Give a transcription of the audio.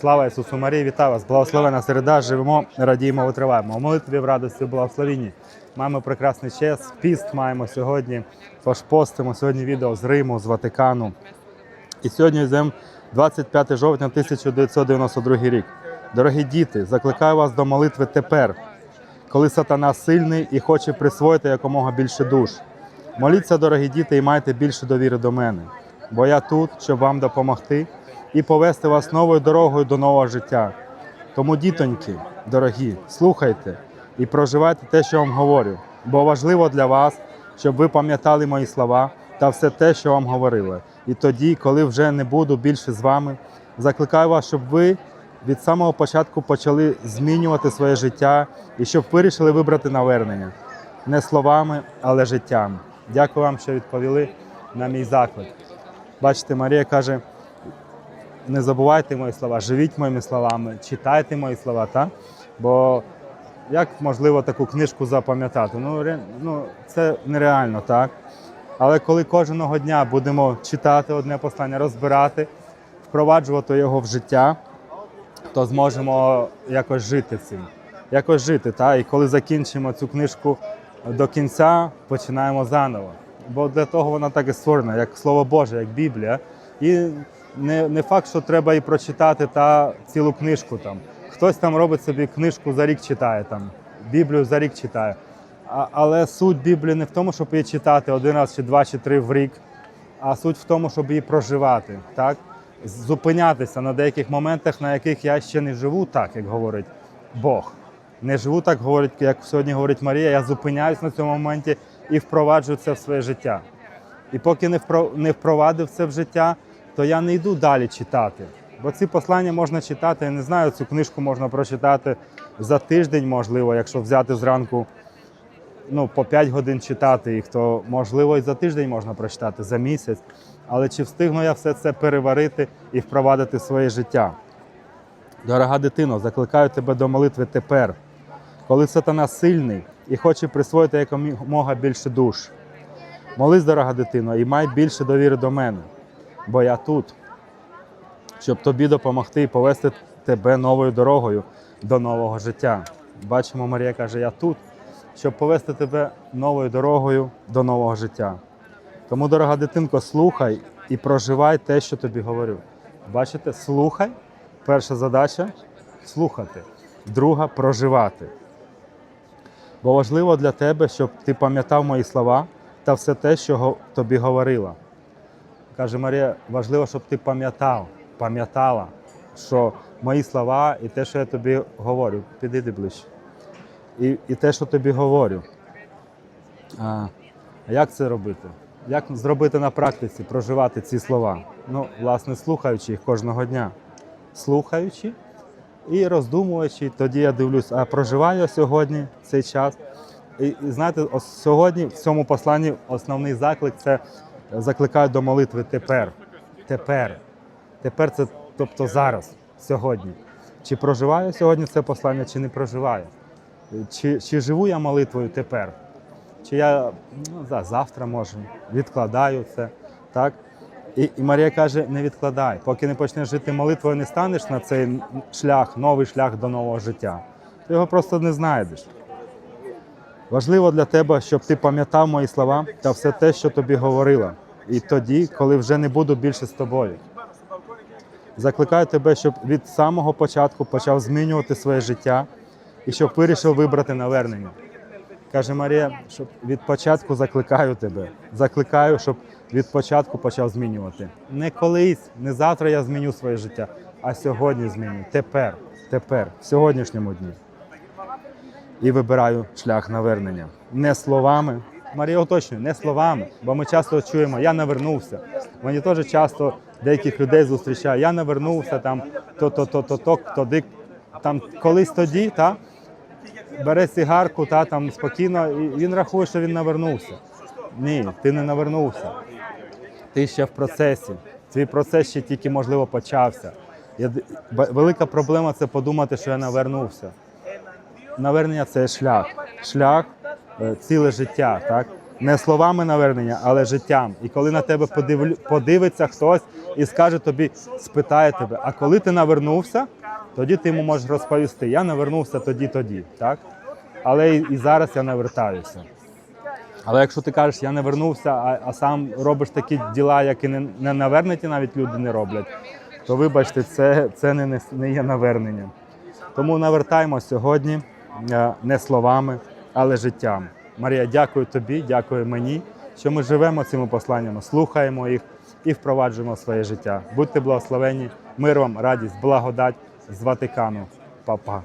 Слава Ісусу Марії, вітаю вас! Благословена середа, живемо, радіємо, витриваємо. Молитві в радості, в благословенні. Маємо прекрасний час. Піст маємо сьогодні. Тож постимо сьогодні відео з Риму, з Ватикану. І сьогодні йдемо 25 жовтня 1992 рік. Дорогі діти, закликаю вас до молитви тепер, коли сатана сильний і хоче присвоїти якомога більше душ. Моліться, дорогі діти, і майте більше довіри до мене, бо я тут, щоб вам допомогти і повести вас новою дорогою до нового життя. Тому, дітоньки, дорогі, слухайте і проживайте те, що вам говорю, бо важливо для вас, щоб ви пам'ятали мої слова та все те, що вам говорили. І тоді, коли вже не буду більше з вами, закликаю вас, щоб ви від самого початку почали змінювати своє життя і щоб вирішили вибрати навернення не словами, але життям. Дякую вам, що відповіли на мій заклик. Бачите, Марія каже: не забувайте мої слова, живіть моїми словами, читайте мої слова, так? Бо як можливо таку книжку запам'ятати? Ну, ре- ну це нереально, так? Але коли кожного дня будемо читати одне послання, розбирати, впроваджувати його в життя, то зможемо якось жити цим. Якось жити. Та? І коли закінчимо цю книжку до кінця, починаємо заново. Бо для того вона так і створена, як Слово Боже, як Біблія. І не, не факт, що треба і прочитати та цілу книжку там. Хтось там робить собі книжку за рік читає, там, Біблію за рік читає. А, але суть Біблії не в тому, щоб її читати один раз, чи два, чи три в рік, а суть в тому, щоб її проживати, так? зупинятися на деяких моментах, на яких я ще не живу так, як говорить Бог. Не живу так, говорить, як сьогодні говорить Марія, я зупиняюсь на цьому моменті і впроваджую це в своє життя. І поки не впровадив це в життя, то я не йду далі читати. Бо ці послання можна читати, я не знаю, цю книжку можна прочитати за тиждень, можливо, якщо взяти зранку ну, по 5 годин читати їх, то можливо і за тиждень можна прочитати, за місяць. Але чи встигну я все це переварити і впровадити в своє життя? Дорога дитино, закликаю тебе до молитви тепер, коли сатана сильний і хоче присвоїти якомога більше душ. Молись, дорога дитино, і май більше довіри до мене, бо я тут, щоб тобі допомогти і повести тебе новою дорогою до нового життя. Бачимо, Марія каже, я тут, щоб повести тебе новою дорогою до нового життя. Тому, дорога дитинко, слухай і проживай те, що тобі говорю. Бачите, слухай. Перша задача слухати, друга проживати. Бо важливо для тебе, щоб ти пам'ятав мої слова та все те, що тобі говорила. Каже Марія, важливо, щоб ти пам'ятав, пам'ятала, що мої слова і те, що я тобі говорю, підійди ближче. І, і те, що тобі говорю. А, як це робити? Як зробити на практиці, проживати ці слова? Ну, власне, слухаючи їх кожного дня. Слухаючи і роздумуючи, тоді я дивлюсь, а проживаю я сьогодні цей час. І, і знаєте, сьогодні в цьому посланні основний заклик це закликаю до молитви тепер. Тепер. Тепер це, тобто зараз, сьогодні. Чи проживаю сьогодні це послання, чи не проживаю? Чи, чи живу я молитвою тепер? Чи я ну, да, завтра може відкладаю це, так? І, і Марія каже: не відкладай, поки не почнеш жити молитвою, не станеш на цей шлях, новий шлях до нового життя. Ти його просто не знайдеш. Важливо для тебе, щоб ти пам'ятав мої слова та все те, що тобі говорила. І тоді, коли вже не буду більше з тобою. Закликаю тебе, щоб від самого початку почав змінювати своє життя і щоб вирішив вибрати навернення. Каже Марія, щоб від початку закликаю тебе. Закликаю, щоб від початку почав змінювати. Не колись, не завтра я зміню своє життя, а сьогодні зміню. Тепер, тепер, в сьогоднішньому дні. І вибираю шлях навернення. Не словами. Марія уточнює, не словами, бо ми часто чуємо, я навернувся. Мені теж часто деяких людей зустрічаю, я навернувся там, то-то, то-то, то, тоді, там колись тоді, та, бере сигарку, та там спокійно, і він рахує, що він навернувся. Ні, ти не навернувся. Ти ще в процесі. Твій процес ще тільки, можливо, почався. Я Велика проблема це подумати, що я навернувся. Навернення це шлях. Шлях е, ціле життя, так? Не словами навернення, але життям. І коли на тебе подивлю- подивиться хтось і скаже тобі, спитає тебе, а коли ти навернувся, тоді ти йому можеш розповісти. Я навернувся тоді, тоді, так? Але і, зараз я не вертаюся. Але якщо ти кажеш, я не вернувся, а, а сам робиш такі діла, які не, не навернуті навіть люди не роблять, то вибачте, це, це не, не, є наверненням. Тому навертаємо сьогодні не словами, але життям. Марія, дякую тобі, дякую мені, що ми живемо цими посланнями, слухаємо їх і впроваджуємо своє життя. Будьте благословені, мир вам, радість, благодать з Ватикану. Па-па.